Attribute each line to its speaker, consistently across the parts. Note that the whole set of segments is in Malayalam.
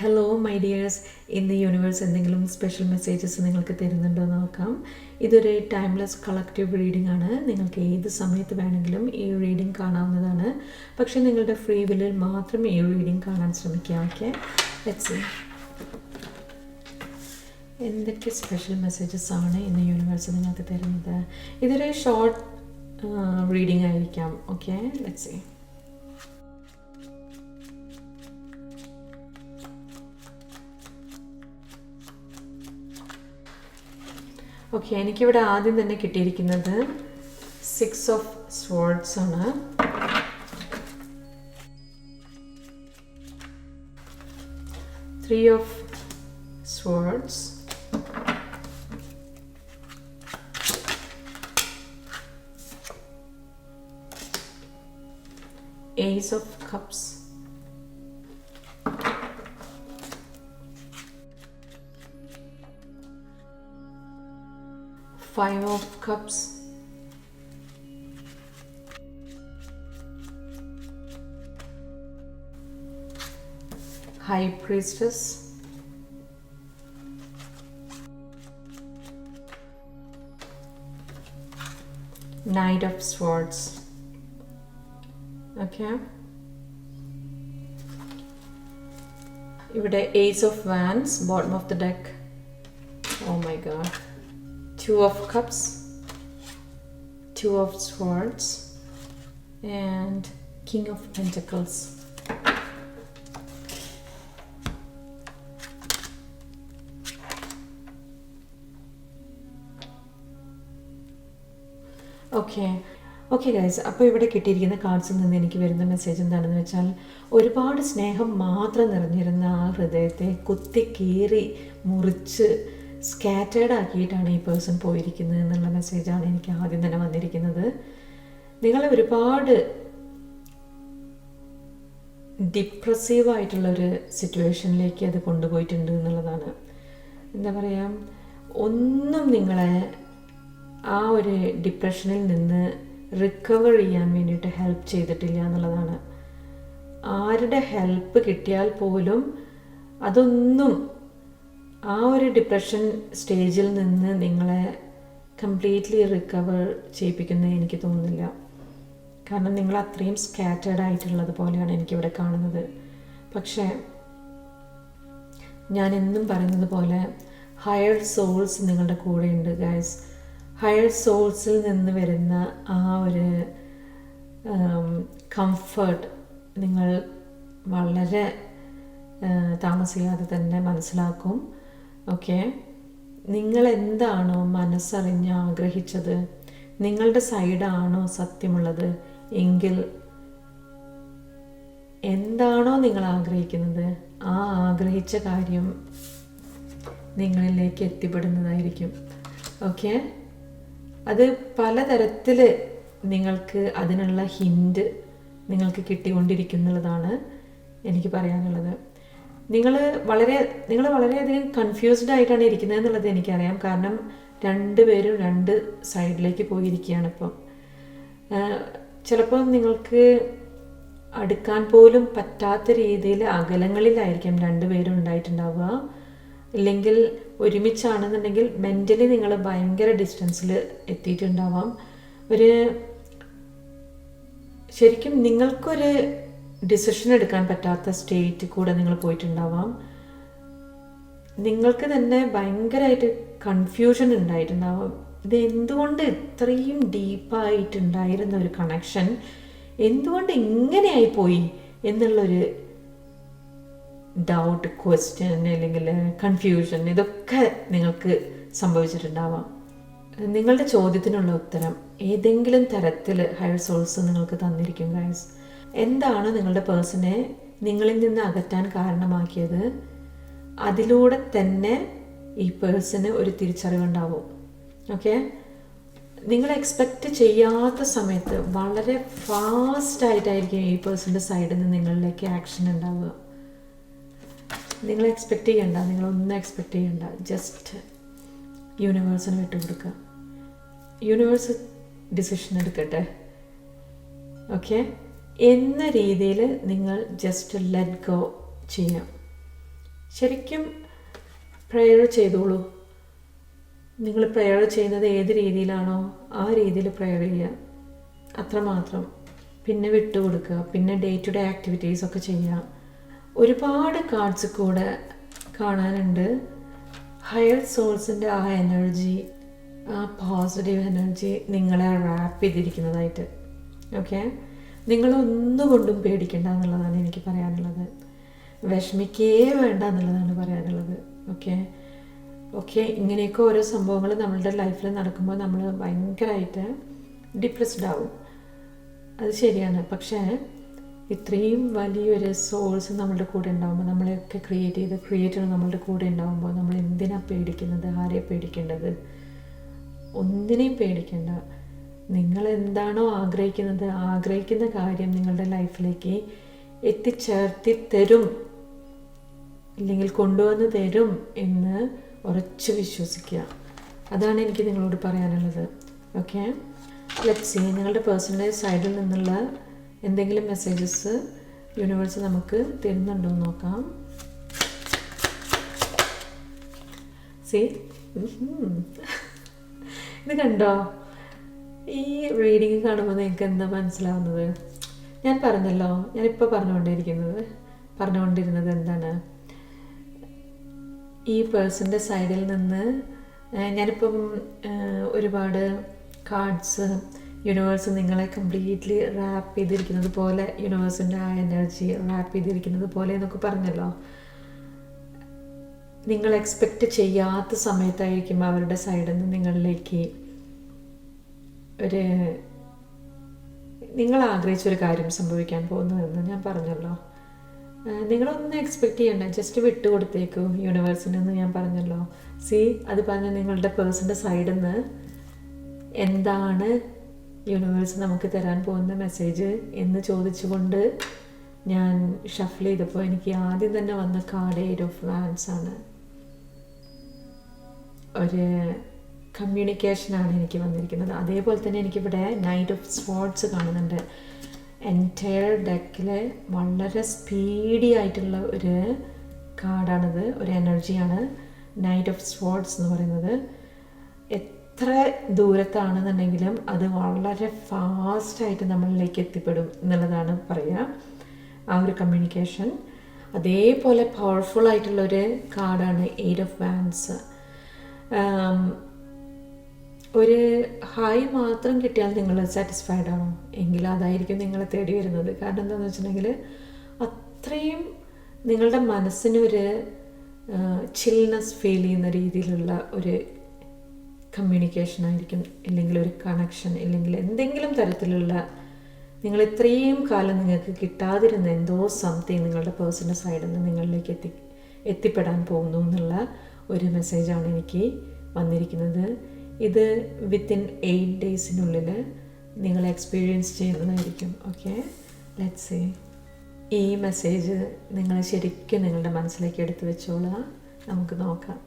Speaker 1: ഹലോ മൈ ഡിയേഴ്സ് ഇന്ന് യൂണിവേഴ്സ് എന്തെങ്കിലും സ്പെഷ്യൽ മെസ്സേജസ് നിങ്ങൾക്ക് തരുന്നുണ്ടോ എന്ന് നോക്കാം. ഇതൊരു ടൈംലെസ് കളക്റ്റീവ് റീഡിംഗ് ആണ്. നിങ്ങൾക്ക് ഏത് സമയത്ത് വേണമെങ്കിലും ഈ റീഡിംഗ് കാണാവുന്നതാണ്. പക്ഷേ നിങ്ങളുടെ ഫ്രീ വില്ലിൽ മാത്രം ഈ റീഡിംഗ് കാണാൻ ശ്രമിക്കുക ഓക്കെ ലെറ്റ്സ് എന്തൊക്കെ സ്പെഷ്യൽ മെസ്സേജസ് ആണ് ഇന്ന് യൂണിവേഴ്സ് നിങ്ങൾക്ക് തരുന്നത്? ഇതൊരു ഷോർട്ട് റീഡിംഗ് ആയിരിക്കാം ഓക്കെ ലെറ്റ്സ് സീ ഓക്കെ എനിക്കിവിടെ ആദ്യം തന്നെ കിട്ടിയിരിക്കുന്നത് സിക്സ് ഓഫ് സ്വേർഡ്സ് ആണ് three of swords Ace of Cups. Five of Cups. High Priestess. Knight of Swords. Okay ഇവിടെ ace of wands bottom of the deck oh my god Two of cups two of swords and king of pentacles. Okay okay guys അപ്പോൾ ഇവിടെ കിട്ടിയിരിക്കുന്ന കാർഡ്സിൽ നിന്ന് എനിക്ക് വരുന്ന മെസ്സേജ് എന്താണെന്ന് വെച്ചാൽ ഒരുപാട് സ്നേഹം മാത്രം നിറഞ്ഞിരുന്ന ആ ഹൃദയത്തെ കുത്തി കീറി മുറിച്ച് സ്കാറ്റേഡ് ആക്കിയിട്ടാണ് ഈ പേഴ്സൺ പോയിരിക്കുന്നത് എന്നുള്ള മെസ്സേജാണ് എനിക്ക് ആദ്യം തന്നെ വന്നിരിക്കുന്നത്. നിങ്ങളെ ഒരുപാട് ഡിപ്രസീവ് ആയിട്ടുള്ള ഒരു സിറ്റുവേഷനിലേക്ക് അത് കൊണ്ടുപോയിട്ടുണ്ട് എന്നുള്ളതാണ്. എന്താ പറയുക ഒന്നും നിങ്ങളെ ആ ഒരു ഡിപ്രഷനിൽ നിന്ന് റിക്കവർ ചെയ്യാൻ വേണ്ടിയിട്ട് ഹെൽപ്പ് ചെയ്തിട്ടില്ല എന്നുള്ളതാണ്. ആരുടെ ഹെൽപ്പ് കിട്ടിയാൽ പോലും അതൊന്നും ആ ഒരു ഡിപ്രഷൻ സ്റ്റേജിൽ നിന്ന് നിങ്ങളെ കംപ്ലീറ്റ്ലി റിക്കവർ ചെയ്യിപ്പിക്കുന്നത് എനിക്ക് തോന്നുന്നില്ല. കാരണം നിങ്ങൾ അത്രയും സ്കാറ്റേഡ് ആയിട്ടുള്ളത് പോലെയാണ് എനിക്കിവിടെ കാണുന്നത്. പക്ഷേ ഞാൻ എന്നും പറയുന്നത് പോലെ ഹയർ സോൾസ് നിങ്ങളുടെ കൂടെയുണ്ട് ഗൈസ് ഹയർ സോൾസിൽ നിന്ന് വരുന്ന ആ ഒരു കംഫർട്ട് നിങ്ങൾ വളരെ താമസിയാതെ തന്നെ മനസ്സിലാക്കും. ഓക്കെ. നിങ്ങൾ എന്താണോ മനസ്സറിഞ്ഞ് ആഗ്രഹിച്ചത്? നിങ്ങളുടെ സൈഡാണോ സത്യമുള്ളത്? എങ്കിൽ എന്താണോ നിങ്ങൾ ആഗ്രഹിക്കുന്നത് ആ ആഗ്രഹിച്ച കാര്യം നിങ്ങളിലേക്ക് എത്തിപ്പെടുന്നതായിരിക്കും. ഓക്കെ. അത് പലതരത്തിൽ നിങ്ങൾക്ക് അതിനുള്ള ഹിൻഡ് നിങ്ങൾക്ക് കിട്ടിക്കൊണ്ടിരിക്കുന്നുള്ളതാണ് എനിക്ക് പറയാനുള്ളത്. നിങ്ങൾ വളരെ നിങ്ങൾ വളരെയധികം കൺഫ്യൂസ്ഡ് ആയിട്ടാണ് ഇരിക്കുന്നത് എന്നുള്ളത് എനിക്കറിയാം. കാരണം രണ്ട് പേരും രണ്ട് സൈഡിലേക്ക് പോയിരിക്കുകയാണ് ഇപ്പം. ചിലപ്പോൾ നിങ്ങൾക്ക് അടുക്കാൻ പോലും പറ്റാത്ത രീതിയിൽ അകലങ്ങളിലായിരിക്കും രണ്ടുപേരും ഉണ്ടായിട്ടുണ്ടാവുക. ഇല്ലെങ്കിൽ ഒരുമിച്ചാണെന്നുണ്ടെങ്കിൽ മെന്റലി നിങ്ങൾ ഭയങ്കര ഡിസ്റ്റൻസിൽ എത്തിയിട്ടുണ്ടാവാം. ഒരു ശരിക്കും നിങ്ങൾക്കൊരു ഡിസിഷൻ എടുക്കാൻ പറ്റാത്ത സ്റ്റേറ്റ് കൂടെ നിങ്ങൾ പോയിട്ടുണ്ടാവാം. നിങ്ങൾക്ക് തന്നെ ഭയങ്കരമായിട്ട് കൺഫ്യൂഷൻ ഉണ്ടായിട്ടുണ്ടാവാം. ഇത് എന്തുകൊണ്ട് ഇത്രയും ഡീപ്പായിട്ടുണ്ടായിരുന്ന ഒരു കണക്ഷൻ എന്തുകൊണ്ട് ഇങ്ങനെയായി പോയി എന്നുള്ളൊരു ഡൗട്ട് ക്വസ്റ്റ്യൻ അല്ലെങ്കിൽ കൺഫ്യൂഷൻ ഇതൊക്കെ നിങ്ങൾക്ക് സംഭവിച്ചിട്ടുണ്ടാവാം. നിങ്ങളുടെ ചോദ്യത്തിനുള്ള ഉത്തരം ഏതെങ്കിലും തരത്തിൽ ഹയർ സോൾസ് നിങ്ങൾക്ക് തന്നിരിക്കും ഗൈസ് എന്താണ് നിങ്ങളുടെ പേഴ്സണെ നിങ്ങളിൽ നിന്ന് അകറ്റാൻ കാരണമാക്കിയത്? അതിലൂടെ തന്നെ ഈ പേഴ്സണ് ഒരു തിരിച്ചറിവുണ്ടാവും. ഓക്കെ? നിങ്ങൾ എക്സ്പെക്റ്റ് ചെയ്യാത്ത സമയത്ത് വളരെ ഫാസ്റ്റ് ആയിട്ടായിരിക്കും ഈ പേഴ്സന്റെ സൈഡിൽ നിന്ന് നിങ്ങളിലേക്ക് ആക്ഷൻ ഉണ്ടാവുക. നിങ്ങൾ എക്സ്പെക്റ്റ് ചെയ്യണ്ട നിങ്ങളൊന്നും എക്സ്പെക്റ്റ് ചെയ്യണ്ട. ജസ്റ്റ് യൂണിവേഴ്സിന് വിട്ടുകൊടുക്കുക യൂണിവേഴ്സ് ഡിസിഷൻ എടുക്കട്ടെ. ഓക്കെ? എന്ന രീതിയിൽ നിങ്ങൾ ജസ്റ്റ് ലെറ്റ് ഗോ ചെയ്യാം ശരിക്കും പ്രെയർ ചെയ്തോളൂ. നിങ്ങൾ പ്രെയർ ചെയ്യുന്നത് ഏത് രീതിയിലാണോ ആ രീതിയിൽ പ്രെയർ ചെയ്യുക. അത്രമാത്രം. പിന്നെ വിട്ടുകൊടുക്കുക പിന്നെ ഡേ ടു ഡേ ആക്ടിവിറ്റീസ് ഒക്കെ ചെയ്യുക. ഒരുപാട് കാർഡ്സ് കൂടെ കാണാനുണ്ട്. ഹയർ സോൾസിന്റെ ആ എനർജി ആ പോസിറ്റീവ് എനർജി നിങ്ങളെ റാപ്പ് ചെയ്തിരിക്കുന്നതായിട്ട്. ഓക്കെ നിങ്ങളൊന്നുകൊണ്ടും പേടിക്കേണ്ട എന്നുള്ളതാണ് എനിക്ക് പറയാനുള്ളത്. വിഷമിക്കേ വേണ്ട എന്നുള്ളതാണ് പറയാനുള്ളത്. ഓക്കെ ഓക്കെ ഇങ്ങനെയൊക്കെ ഓരോ സംഭവങ്ങൾ നമ്മളുടെ ലൈഫിൽ നടക്കുമ്പോൾ നമ്മൾ ഭയങ്കരമായിട്ട് ഡിപ്രസ്ഡ് ആവും. അത് ശരിയാണ്. പക്ഷേ ഇത്രയും വലിയൊരു സോൾസ് നമ്മളുടെ കൂടെ ഉണ്ടാകുമ്പോൾ നമ്മളെയൊക്കെ ക്രിയേറ്റ് ചെയ്ത് ക്രിയേറ്റർ നമ്മളുടെ കൂടെ ഉണ്ടാകുമ്പോൾ നമ്മൾ എന്തിനാണ് പേടിക്കുന്നത്? ആരെയാണ് പേടിക്കേണ്ടത്? ഒന്നിനെയും പേടിക്കേണ്ട. നിങ്ങൾ എന്താണോ ആഗ്രഹിക്കുന്നത് ആഗ്രഹിക്കുന്ന കാര്യം നിങ്ങളുടെ ലൈഫിലേക്ക് എത്തിച്ചേർത്തി തരും. ഇല്ലെങ്കിൽ കൊണ്ടുവന്ന് തരും എന്ന് ഉറച്ച് വിശ്വസിക്കുക. അതാണ് എനിക്ക് നിങ്ങളോട് പറയാനുള്ളത്. ഓക്കെ ലെറ്റ് സി നിങ്ങളുടെ പേഴ്സണൽ സൈഡിൽ നിന്നുള്ള എന്തെങ്കിലും മെസ്സേജസ് യൂണിവേഴ്സ് നമുക്ക് തരുന്നുണ്ടോ എന്ന് നോക്കാം. സി ഇത് കണ്ടോ? ഈ റീഡിങ് കാണുമ്പോൾ നിങ്ങൾക്ക് എന്താ മനസ്സിലാവുന്നത്? ഞാൻ പറഞ്ഞല്ലോ ഞാനിപ്പോൾ പറഞ്ഞുകൊണ്ടിരിക്കുന്നത് പറഞ്ഞുകൊണ്ടിരുന്നത് എന്താണ്? ഈ പേഴ്സന്റെ സൈഡിൽ നിന്ന് ഞാനിപ്പം ഒരുപാട് കാർഡ്സ് യൂണിവേഴ്സ് നിങ്ങളെ കംപ്ലീറ്റ്ലി റാപ്പ് ചെയ്തിരിക്കുന്നത് പോലെ യൂണിവേഴ്സിന്റെ ആ എനർജി റാപ്പ് ചെയ്തിരിക്കുന്നത് പോലെ എന്നൊക്കെ പറഞ്ഞല്ലോ. നിങ്ങൾ എക്സ്പെക്റ്റ് ചെയ്യാത്ത സമയത്തായിരിക്കും അവരുടെ സൈഡിൽ നിന്ന് നിങ്ങളിലേക്ക് ഒരു നിങ്ങൾ ആഗ്രഹിച്ച ഒരു കാര്യം സംഭവിക്കാൻ പോകുന്നതെന്ന് ഞാൻ പറഞ്ഞല്ലോ. നിങ്ങളൊന്നും എക്സ്പെക്റ്റ് ചെയ്യണ്ട. ജസ്റ്റ് വിട്ടുകൊടുത്തേക്കൂ യൂണിവേഴ്സിനെന്ന് ഞാൻ പറഞ്ഞല്ലോ. സി അത് പറഞ്ഞ നിങ്ങളുടെ പേഴ്സന്റെ സൈഡിൽ നിന്ന് എന്താണ് യൂണിവേഴ്സ് നമുക്ക് തരാൻ പോകുന്ന മെസ്സേജ് എന്ന് ചോദിച്ചുകൊണ്ട് ഞാൻ ഷഫിൾ ചെയ്തപ്പോൾ എനിക്ക് ആദ്യം തന്നെ വന്ന കാർഡ് എയ്റ്റ് ഓഫ് വാൻസ് ആണ്. ഒരു കമ്മ്യൂണിക്കേഷനാണ് എനിക്ക് വന്നിരിക്കുന്നത്. അതേപോലെ തന്നെ എനിക്കിവിടെ നൈറ്റ് ഓഫ് സ്പോർട്സ് കാണുന്നുണ്ട്. എന്റയർ ഡെക്കിൽ വളരെ സ്പീഡി ആയിട്ടുള്ള ഒരു കാർഡാണിത് ഒരു എനർജിയാണ് നൈറ്റ് ഓഫ് സ്പോർട്സ് എന്ന് പറയുന്നത്. എത്ര ദൂരത്താണെന്നുണ്ടെങ്കിലും അത് വളരെ ഫാസ്റ്റായിട്ട് നമ്മളിലേക്ക് എത്തിപ്പെടും എന്നുള്ളതാണ് പറയുക ആ ഒരു കമ്മ്യൂണിക്കേഷൻ അതേപോലെ പവർഫുൾ ആയിട്ടുള്ള ഒരു കാർഡാണ് എയ്റ്റ് ഓഫ് വാൻസ് ഒരു ഹായ് മാത്രം കിട്ടിയാൽ നിങ്ങൾ സാറ്റിസ്ഫൈഡ് ആണോ? എങ്കിൽ അതായിരിക്കും നിങ്ങളെ തേടി വരുന്നത്. കാരണം എന്താണെന്ന് വെച്ചിട്ടുണ്ടെങ്കിൽ അത്രയും നിങ്ങളുടെ മനസ്സിനൊരു ചിൽനെസ് ഫീൽ ചെയ്യുന്ന രീതിയിലുള്ള ഒരു കമ്മ്യൂണിക്കേഷൻ ആയിരിക്കും ഇല്ലെങ്കിൽ ഒരു കണക്ഷൻ ഇല്ലെങ്കിൽ എന്തെങ്കിലും തരത്തിലുള്ള നിങ്ങൾ ഇത്രയും കാലം നിങ്ങൾക്ക് കിട്ടാതിരുന്ന എന്തോ സംതിങ് നിങ്ങളുടെ പേഴ്സണൽ സൈഡിൽ നിന്ന് നിങ്ങളിലേക്ക് എത്തി എത്തിപ്പെടാൻ പോകുന്നു എന്നുള്ള ഒരു മെസ്സേജാണ് എനിക്ക് വന്നിരിക്കുന്നത്. ഇത് വിത്തിൻ എയ്റ്റ് ഡേയ്സിനുള്ളിൽ നിങ്ങൾ എക്സ്പീരിയൻസ് ചെയ്യുന്നതായിരിക്കും ഓക്കെ ലെറ്റ് സേ ഈ മെസ്സേജ് നിങ്ങൾ ശരിക്കും നിങ്ങളുടെ മനസ്സിലേക്ക് എടുത്തു വെച്ചോളാം നമുക്ക് നോക്കാം.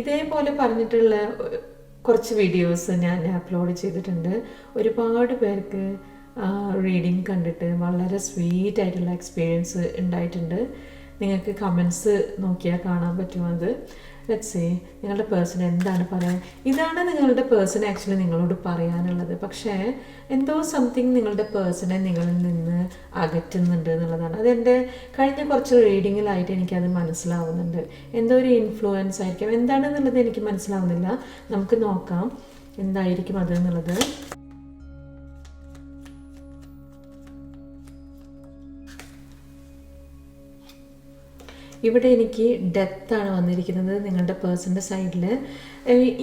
Speaker 1: ഇതേപോലെ പറഞ്ഞിട്ടുള്ള കുറച്ച് വീഡിയോസ് ഞാൻ അപ്ലോഡ് ചെയ്തിട്ടുണ്ട്. ഒരുപാട് പേർക്ക് റീഡിങ് കണ്ടിട്ട് വളരെ സ്വീറ്റ് ആയിട്ടുള്ള എക്സ്പീരിയൻസ് ഉണ്ടായിട്ടുണ്ട്. നിങ്ങൾക്ക് കമൻസ് നോക്കിയാൽ കാണാൻ പറ്റും അത്. ലെറ്റ് സേ നിങ്ങളുടെ പേഴ്സൺ എന്താണ് പറയാൻ? ഇതാണ് നിങ്ങളുടെ പേഴ്സൺ ആക്ച്വലി നിങ്ങളോട് പറയാനുള്ളത്. പക്ഷേ എന്തോ സംതിങ് നിങ്ങളുടെ പേഴ്സണെ നിങ്ങളിൽ നിന്ന് അകറ്റുന്നുണ്ട് എന്നുള്ളതാണ്. അതെന്റെ കഴിഞ്ഞ കുറച്ച് റീഡിങ്ങിലായിട്ട് എനിക്കത് മനസ്സിലാവുന്നുണ്ട്. എന്തോ ഒരു ഇൻഫ്ലുവൻസ് ആയിരിക്കും. എന്താണെന്നുള്ളത് എനിക്ക് മനസ്സിലാവുന്നില്ല. നമുക്ക് നോക്കാം. എന്തായിരിക്കും അത് എന്നുള്ളത്. ഇവിടെ എനിക്ക് ഡെത്താണ് വന്നിരിക്കുന്നത് നിങ്ങളുടെ പേഴ്സന്റെ സൈഡിൽ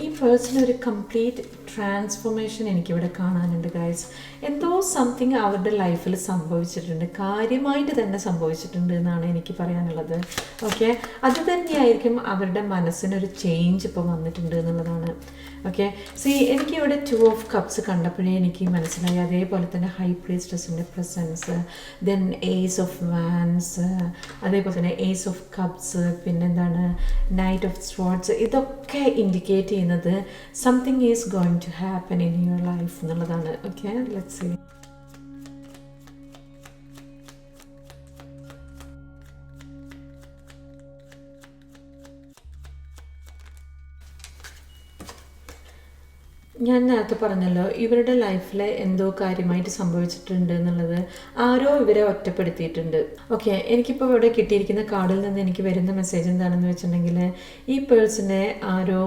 Speaker 1: ഈ പേഴ്സൺ ഒരു കംപ്ലീറ്റ് ട്രാൻസ്ഫോർമേഷൻ എനിക്കിവിടെ കാണാനുണ്ട് ഗൈസ് എന്തോ സംതിങ് അവരുടെ ലൈഫിൽ സംഭവിച്ചിട്ടുണ്ട്. കാര്യമായിട്ട് തന്നെ സംഭവിച്ചിട്ടുണ്ട് എന്നാണ് എനിക്ക് പറയാനുള്ളത്. ഓക്കെ അത് തന്നെയായിരിക്കും അവരുടെ മനസ്സിനൊരു ചേഞ്ച് ഇപ്പോൾ വന്നിട്ടുണ്ട് എന്നുള്ളതാണ്. ഓക്കെ സി എനിക്കിവിടെ ടു ഓഫ് കപ്സ് കണ്ടപ്പോഴേ എനിക്ക് മനസ്സിലായി. അതേപോലെ തന്നെ high പ്രീസ്റ്റസിന്റെ presence then ace of wands അതേപോലെ തന്നെ ഏസ് ഓഫ് കപ്സ് പിന്നെന്താണ് നൈറ്റ് ഓഫ് സ്പോട്സ് ഇതൊക്കെ ഇൻഡിക്കേറ്റ് ചെയ്യുന്നത് something is going to happen in your life എന്നുള്ളതാണ്. ഓക്കെ ലെറ്റ് സി ഞാൻ നേരത്തെ പറഞ്ഞല്ലോ ഇവരുടെ ലൈഫിൽ എന്തോ കാര്യമായിട്ട് സംഭവിച്ചിട്ടുണ്ട് എന്നുള്ളത് ആരോ ഇവരെ ഒറ്റപ്പെടുത്തിയിട്ടുണ്ട്. ഓക്കെ എനിക്കിപ്പോൾ ഇവിടെ കിട്ടിയിരിക്കുന്ന കാർഡിൽ നിന്ന് എനിക്ക് വരുന്ന മെസ്സേജ് എന്താണെന്ന് വെച്ചിട്ടുണ്ടെങ്കിൽ ഈ പേഴ്സണെ ആരോ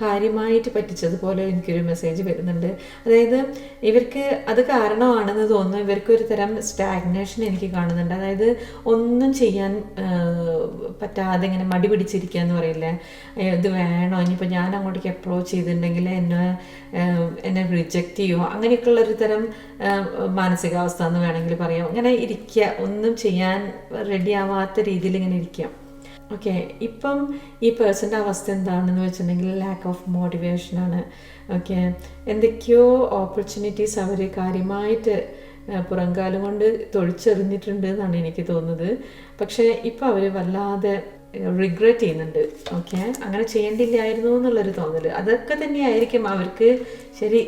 Speaker 1: കാര്യമായിട്ട് പറ്റിച്ചതുപോലെ എനിക്കൊരു മെസ്സേജ് വരുന്നുണ്ട്. അതായത് ഇവർക്ക് അത് കാരണമാണെന്ന് തോന്നുന്നു. ഇവർക്ക് ഒരു തരം സ്റ്റാഗ്നേഷൻ എനിക്ക് കാണുന്നുണ്ട്. അതായത് ഒന്നും ചെയ്യാൻ പറ്റാതെ ഇങ്ങനെ മടി പിടിച്ചിരിക്കുക എന്ന് പറയില്ലേ? ഇത് വേണോ? ഇനിയിപ്പോൾ ഞാൻ അങ്ങോട്ടേക്ക് അപ്രോച്ച് ചെയ്തിട്ടുണ്ടെങ്കിൽ എന്നെ എന്നെ റിജക്റ്റ് ചെയ്യുമോ അങ്ങനെയൊക്കെയുള്ള ഒരു തരം മാനസികാവസ്ഥ എന്ന് വേണമെങ്കിൽ പറയാം. ഇങ്ങനെ ഇരിക്കുക. ഒന്നും ചെയ്യാൻ റെഡി ആവാത്ത രീതിയിൽ ഇങ്ങനെ ഇരിക്കുക. ഓക്കെ ഇപ്പം ഈ പേഴ്സന്റെ അവസ്ഥ എന്താണെന്ന് വെച്ചിട്ടുണ്ടെങ്കിൽ ലാക്ക് ഓഫ് മോട്ടിവേഷനാണ് ഓക്കെ എന്തൊക്കെയോ ഓപ്പർച്യൂണിറ്റീസ് അവർ കാര്യമായിട്ട് പുറംകാലം കൊണ്ട് തൊഴിച്ചെറിഞ്ഞിട്ടുണ്ട് എന്നാണ് എനിക്ക് തോന്നുന്നത്. പക്ഷേ ഇപ്പോൾ അവർ വല്ലാതെ റിഗ്രറ്റ് ചെയ്യുന്നുണ്ട്. ഓക്കെ അങ്ങനെ ചെയ്യേണ്ടില്ലായിരുന്നു എന്നുള്ളൊരു തോന്നൽ അതൊക്കെ തന്നെയായിരിക്കും അവർക്ക് ശരി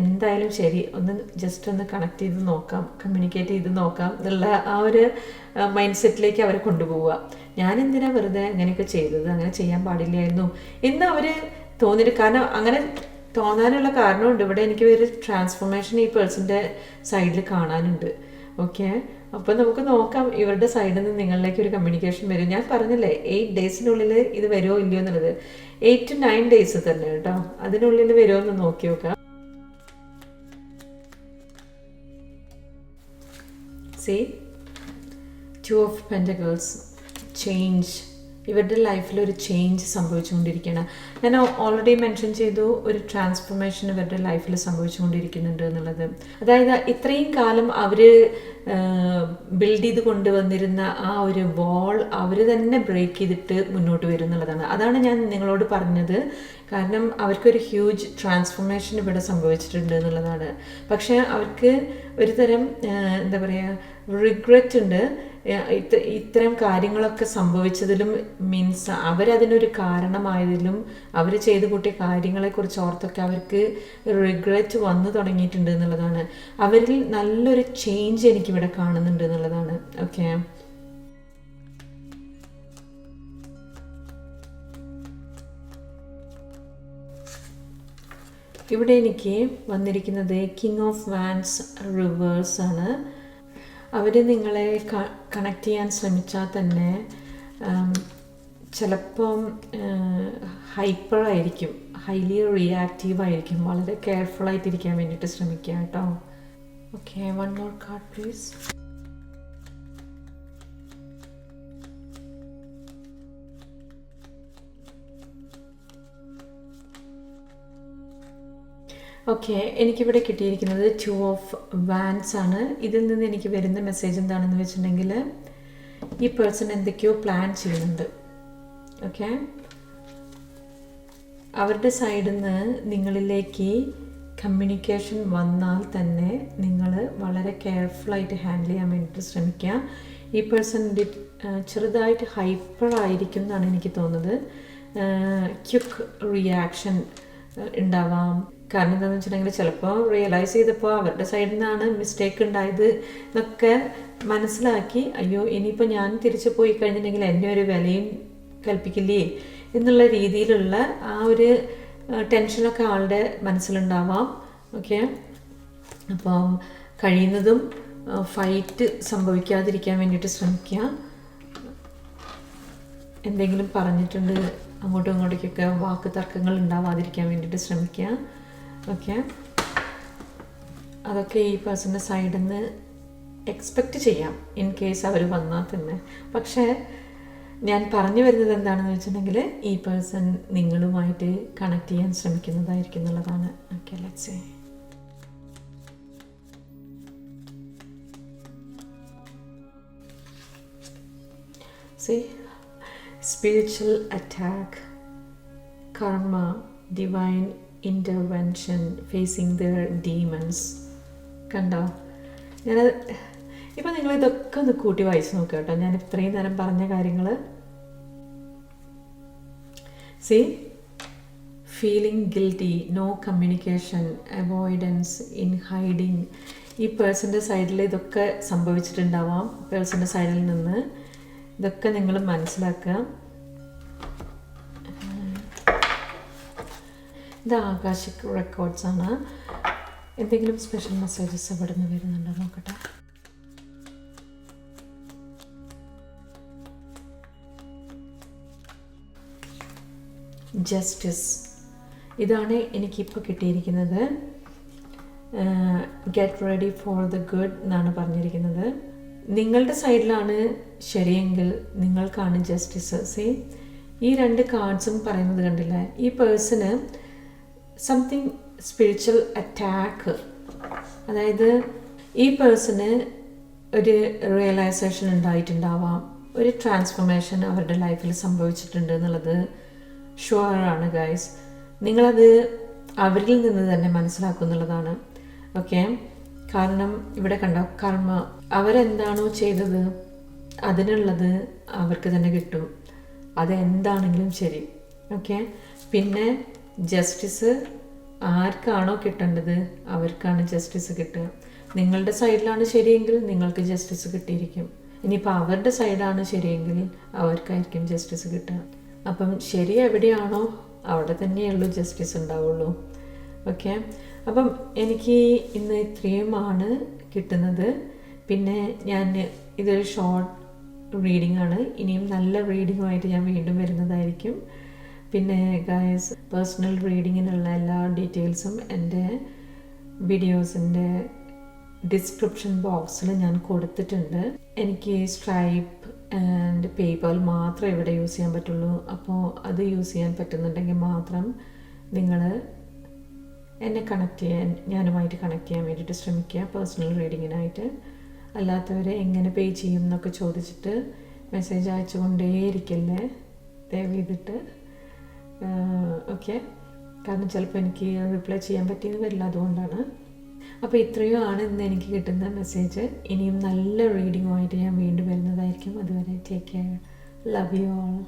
Speaker 1: എന്തായാലും ശരി ഒന്ന് ജസ്റ്റ് ഒന്ന് കണക്ട് ചെയ്ത് നോക്കാം കമ്മ്യൂണിക്കേറ്റ് ചെയ്ത് നോക്കാം എന്നുള്ള ആ ഒരു മൈൻഡ് സെറ്റിലേക്ക് അവരെ കൊണ്ടുപോവുക. ഞാൻ എന്തിനാ വെറുതെ അങ്ങനെയൊക്കെ ചെയ്തത്? അങ്ങനെ ചെയ്യാൻ പാടില്ലായിരുന്നു എന്ന് അവർ തോന്നിയിട്ട് കാരണം അങ്ങനെ തോന്നാനുള്ള കാരണമുണ്ട്. ഇവിടെ എനിക്ക് ഒരു ട്രാൻസ്ഫോർമേഷൻ ഈ പേഴ്സന്റെ സൈഡിൽ കാണാനുണ്ട്. ഓക്കെ അപ്പം നമുക്ക് നോക്കാം ഇവരുടെ സൈഡിൽ നിന്ന് നിങ്ങളിലേക്ക് ഒരു കമ്മ്യൂണിക്കേഷൻ വരും. ഞാൻ പറഞ്ഞില്ലേ എയ്റ്റ് ഡേയ്സിനുള്ളിൽ ഇത് വരുമോ ഇല്ലയോ എന്നുള്ളത്? എയ്റ്റ് ടു നയൻ ഡേയ്സ് തന്നെ കേട്ടോ. അതിനുള്ളിൽ വരുമോ എന്ന് നോക്കി നോക്കാം. See two of pentacles change ഇവരുടെ ലൈഫിൽ ഒരു ചേഞ്ച് സംഭവിച്ചുകൊണ്ടിരിക്കുകയാണ്. ഞാൻ ഓൾറെഡി മെൻഷൻ ചെയ്തു ഒരു ട്രാൻസ്ഫോർമേഷൻ ഇവരുടെ ലൈഫിൽ സംഭവിച്ചുകൊണ്ടിരിക്കുന്നുണ്ട് എന്നുള്ളത്. അതായത് ഇത്രയും കാലം അവർ ബിൽഡ് ചെയ്ത് കൊണ്ടുവന്നിരുന്ന ആ ഒരു വാൾ അവർ തന്നെ ബ്രേക്ക് ചെയ്തിട്ട് മുന്നോട്ട് വരും എന്നുള്ളതാണ്. അതാണ് ഞാൻ നിങ്ങളോട് പറഞ്ഞത്. കാരണം അവർക്കൊരു ഹ്യൂജ് ട്രാൻസ്ഫോർമേഷൻ ഇവിടെ സംഭവിച്ചിട്ടുണ്ട് എന്നുള്ളതാണ്. പക്ഷേ അവർക്ക് ഒരു തരം എന്താ പറയുക റിഗ്രറ്റ് ഉണ്ട്. ഇത്തരം കാര്യങ്ങളൊക്കെ സംഭവിച്ചതിലും മീൻസ് അവരതിനൊരു കാരണമായതിലും അവർ ചെയ്തു കൂട്ടിയ കാര്യങ്ങളെക്കുറിച്ച് ഓർത്തൊക്കെ അവർക്ക് റിഗ്രറ്റ് വന്നു തുടങ്ങിയിട്ടുണ്ട് എന്നുള്ളതാണ്. അവരിൽ നല്ലൊരു ചേഞ്ച് എനിക്കിവിടെ കാണുന്നുണ്ട് എന്നുള്ളതാണ്. ഓക്കെ ഇവിടെ എനിക്ക് വന്നിരിക്കുന്നത് കിങ് ഓഫ് വാൻസ് റിവേഴ്സ് ആണ്. അവർ നിങ്ങളെ കണക്ട് ചെയ്യാൻ ശ്രമിച്ചാൽ തന്നെ ചിലപ്പം ഹൈപ്പർ ആയിരിക്കും ഹൈലി റിയാക്റ്റീവ് ആയിരിക്കും. വളരെ കെയർഫുൾ ആയിട്ടിരിക്കാൻ വേണ്ടിയിട്ട് ശ്രമിക്കുക കേട്ടോ. Okay one more card please okay എനിക്കിവിടെ കിട്ടിയിരിക്കുന്നത് ടു ഓഫ് വാൻസ് ആണ്. ഇതിൽ നിന്ന് എനിക്ക് വരുന്ന മെസ്സേജ് എന്താണെന്ന് വെച്ചിട്ടുണ്ടെങ്കിൽ ഈ പേഴ്സൺ എന്തൊക്കെയോ പ്ലാൻ ചെയ്യുന്നുണ്ട്. ഓക്കെ അവരുടെ സൈഡിൽ നിന്ന് നിങ്ങളിലേക്ക് കമ്മ്യൂണിക്കേഷൻ വന്നാൽ തന്നെ നിങ്ങൾ വളരെ കെയർഫുള്ളായിട്ട് ഹാൻഡിൽ ചെയ്യാൻ വേണ്ടിയിട്ട് ശ്രമിക്കുക. ഈ പേഴ്സൺ ചെറുതായിട്ട് ഹൈപ്പർ ആയിരിക്കും എന്നാണ് എനിക്ക് തോന്നുന്നത്. ക്യുക്ക് റിയാക്ഷൻ ഉണ്ടാവാം. കാരണം എന്താണെന്ന് വെച്ചിട്ടുണ്ടെങ്കിൽ ചിലപ്പോൾ റിയലൈസ് ചെയ്തപ്പോൾ അവരുടെ സൈഡിൽ നിന്നാണ് മിസ്റ്റേക്ക് ഉണ്ടായത് എന്നൊക്കെ മനസ്സിലാക്കി അയ്യോ ഇനിയിപ്പോൾ ഞാൻ തിരിച്ചു പോയി കഴിഞ്ഞിട്ടുണ്ടെങ്കിൽ എന്നെ ഒരു വിലയും കൽപ്പിക്കില്ലേ? എന്നുള്ള രീതിയിലുള്ള ആ ഒരു ടെൻഷനൊക്കെ ആളുടെ മനസ്സിലുണ്ടാവാം. ഓക്കെ അപ്പോൾ കഴിയുന്നതും ഫൈറ്റ് സംഭവിക്കാതിരിക്കാൻ വേണ്ടിയിട്ട് ശ്രമിക്കുക. എന്തെങ്കിലും പറഞ്ഞിട്ടുണ്ട് അങ്ങോട്ടും ഇങ്ങോട്ടേക്കൊക്കെ വാക്ക് തർക്കങ്ങൾ ഉണ്ടാവാതിരിക്കാൻ വേണ്ടിയിട്ട് ശ്രമിക്കുക. ഓക്കെ. അതൊക്കെ ഈ പേഴ്സന്റെ സൈഡിൽ നിന്ന് എക്സ്പെക്റ്റ് ചെയ്യാം ഇൻ കേസ് അവർ വന്നാൽ തന്നെ. പക്ഷേ ഞാൻ പറഞ്ഞു വരുന്നത് എന്താണെന്ന് വെച്ചിട്ടുണ്ടെങ്കിൽ ഈ പേഴ്സൺ നിങ്ങളുമായിട്ട് കണക്ട് ചെയ്യാൻ ശ്രമിക്കുന്നതായിരിക്കും എന്നുള്ളതാണ്. Okay let's say spiritual attack, karma, divine intervention, facing their demons. കണ്ടോ? ഞാനത് ഇപ്പം നിങ്ങൾ ഇതൊക്കെ ഒന്ന് കൂട്ടി വായിച്ച് നോക്കുക കേട്ടോ. ഞാൻ ഇത്രയും നേരം പറഞ്ഞ കാര്യങ്ങൾ see feeling guilty no communication avoidance in hiding ഈ പേഴ്സന്റെ സൈഡിൽ ഇതൊക്കെ സംഭവിച്ചിട്ടുണ്ടാവാം. പേഴ്സന്റെ സൈഡിൽ നിന്ന് ഇതൊക്കെ നിങ്ങൾ മനസ്സിലാക്കുക. ഇത് ആകാശിക് റെക്കോർഡ്സ് ആണ്. എന്തെങ്കിലും സ്പെഷ്യൽ മെസ്സേജസ് ഇവിടെ നിന്ന് വരുന്നുണ്ടോ നോക്കട്ടെ. ജസ്റ്റിസ് ഇതാണ് എനിക്കിപ്പോൾ കിട്ടിയിരിക്കുന്നത്. Get ready for the good എന്നാണ് പറഞ്ഞിരിക്കുന്നത്. നിങ്ങളുടെ സൈഡിലാണ് ശരിയെങ്കിൽ നിങ്ങൾക്കാണ് ജസ്റ്റിസ് സേ ഈ രണ്ട് കാർഡ്സും പറയുന്നത് കണ്ടില്ല? ഈ പേഴ്സണ് സംതിങ് സ്പിരിച്വൽ അറ്റാക്ക് അതായത് ഈ പേഴ്സണ് ഒരു റിയലൈസേഷൻ ഉണ്ടായിട്ടുണ്ടാവാം. ഒരു ട്രാൻസ്ഫോർമേഷൻ അവരുടെ ലൈഫിൽ സംഭവിച്ചിട്ടുണ്ട് എന്നുള്ളത് ഷുവറാണ് ഗൈസ് നിങ്ങളത് അവരിൽ നിന്ന് തന്നെ മനസ്സിലാക്കുന്നുള്ളതാണ് ഓക്കെ കാരണം ഇവിടെ കണ്ട? കർമ്മ. അവരെന്താണോ ചെയ്തത് അതിനുള്ളത് അവർക്ക് തന്നെ കിട്ടും. അതെന്താണെങ്കിലും ശരി. ഓക്കെ പിന്നെ ജസ്റ്റിസ് ആർക്കാണോ കിട്ടേണ്ടത്? അവർക്കാണ് ജസ്റ്റിസ് കിട്ടുക. നിങ്ങളുടെ സൈഡിലാണ് ശരിയെങ്കിൽ നിങ്ങൾക്ക് ജസ്റ്റിസ് കിട്ടിയിരിക്കും. ഇനിയിപ്പോൾ അവരുടെ സൈഡാണ് ശരിയെങ്കിൽ അവർക്കായിരിക്കും ജസ്റ്റിസ് കിട്ടുക. അപ്പം ശരി എവിടെയാണോ അവിടെ തന്നെയുള്ളൂ ജസ്റ്റിസ് ഉണ്ടാവുള്ളൂ. ഓക്കെ അപ്പം എനിക്ക് ഇന്ന് ഇത്രയുമാണ് കിട്ടുന്നത്. പിന്നെ ഞാൻ ഇതൊരു ഷോർട്ട് റീഡിംഗ് ആണ്. ഇനിയും നല്ല റീഡിങ്ങുമായിട്ട് ഞാൻ വീണ്ടും വരുന്നതായിരിക്കും. പിന്നെ ഗായസ് പേഴ്സണൽ റീഡിങ്ങിനുള്ള എല്ലാ ഡീറ്റെയിൽസും എന്റെ വീഡിയോസിന്റെ ഡിസ്ക്രിപ്ഷൻ ബോക്സിൽ ഞാൻ കൊടുത്തിട്ടുണ്ട്. എനിക്ക് സ്ട്രൈപ്പ് ആൻഡ് പേപാൽ മാത്രമേ ഇവിടെ യൂസ് ചെയ്യാൻ പറ്റുള്ളൂ. അപ്പോൾ അത് യൂസ് ചെയ്യാൻ പറ്റുന്നുണ്ടെങ്കിൽ മാത്രം നിങ്ങൾ എന്നെ കണക്ട് ചെയ്യാൻ ഞാനുമായിട്ട് കണക്ട് ചെയ്യാൻ വേണ്ടിയിട്ട് ശ്രമിക്കുക പേഴ്സണൽ റീഡിങ്ങിനായിട്ട് അല്ലാത്തവരെ എങ്ങനെ പേ ചെയ്യും എന്നൊക്കെ ചോദിച്ചിട്ട് മെസ്സേജ് അയച്ചുകൊണ്ടേയിരിക്കല്ലേ ദയവ് ചെയ്തിട്ട് ഓക്കെ. കാരണം ചിലപ്പോൾ എനിക്ക് റിപ്ലൈ ചെയ്യാൻ പറ്റിയെന്ന് വരില്ല അതുകൊണ്ടാണ്. അപ്പോൾ ഇത്രയും ആണ് ഇന്ന് എനിക്ക് കിട്ടുന്ന മെസ്സേജ് ഇനിയും നല്ല റീഡിങ്ങുമായിട്ട് ഞാൻ വീണ്ടും വരുന്നതായിരിക്കും. അതുവരെ take care love you all